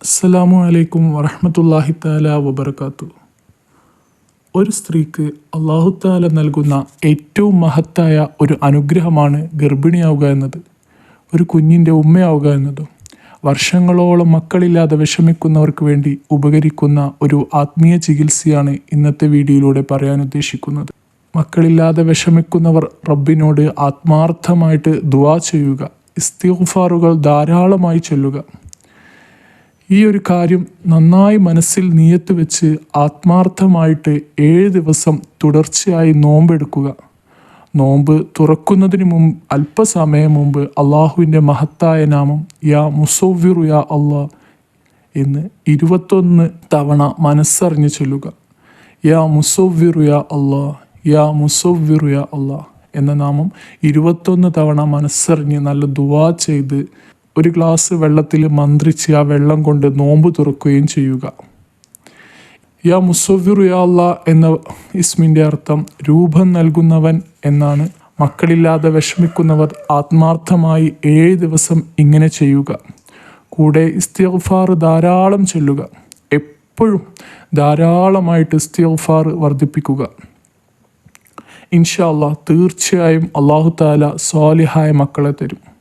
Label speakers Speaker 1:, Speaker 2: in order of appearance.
Speaker 1: അസ്സലാമു അലൈക്കും വറഹമത്തല്ലാഹി താല വബർക്കാത്തു ഒരു സ്ത്രീക്ക് അള്ളാഹു താല നൽകുന്ന ഏറ്റവും മഹത്തായ ഒരു അനുഗ്രഹമാണ് ഗർഭിണിയാവുക എന്നത്. ഒരു കുഞ്ഞിന്റെ ഉമ്മയാവുക എന്നതും വർഷങ്ങളോളം മക്കളില്ലാതെ വിഷമിക്കുന്നവർക്ക് വേണ്ടി ഉപകരിക്കുന്ന ഒരു ആത്മീയ ചികിത്സയാണ് ഇന്നത്തെ വീഡിയോയിലൂടെ പറയാൻ ഉദ്ദേശിക്കുന്നത്. മക്കളില്ലാതെ വിഷമിക്കുന്നവർ റബ്ബിനോട് ആത്മാർത്ഥമായിട്ട് ദുവാ ചെയ്യുക ഇസ്തിഫാറുകൾ ധാരാളമായി ചൊല്ലുക. ഈ ഒരു കാര്യം നന്നായി മനസ്സിൽ നീയത്ത് വെച്ച് ആത്മാർത്ഥമായിട്ട് ഏഴ് ദിവസം തുടർച്ചയായി നോമ്പെടുക്കുക. നോമ്പ് തുറക്കുന്നതിന് മുമ്പ് അല്പസമയം മുമ്പ് അള്ളാഹുവിന്റെ മഹത്തായ നാമം യാ മുസോവിറു യാ അള്ളാ എന്ന് ഇരുപത്തൊന്ന് തവണ മനസ്സറിഞ്ഞു ചൊല്ലുക. യാ മുസോവിറു യാ അള്ളാ യാ മുസോവിറു യാ അള്ളാ എന്ന നാമം ഇരുപത്തൊന്ന് തവണ മനസ്സറിഞ്ഞ് നല്ല ദുവാ ചെയ്ത് ഒരു ഗ്ലാസ് വെള്ളത്തിൽ മന്ത്രിച്ച് ആ വെള്ളം കൊണ്ട് നോമ്പ് തുറക്കുകയും ചെയ്യുക. യാ മുസവ്വിറു യാ എന്ന ഇസ്മിന്റെ അർത്ഥം രൂപം നൽകുന്നവൻ എന്നാണ്. മക്കളില്ലാതെ വിഷമിക്കുന്നവർ ആത്മാർത്ഥമായി ഏഴ് ദിവസം ഇങ്ങനെ ചെയ്യുക. കൂടെ ഇസ്തിഗ്ഫാർ ധാരാളം ചൊല്ലുക. എപ്പോഴും ധാരാളമായിട്ട് ഇസ്തിഗ്ഫാർ വർദ്ധിപ്പിക്കുക. ഇൻഷാ തീർച്ചയായും അള്ളാഹു താല സ്വാലിഹായ മക്കളെ തരും.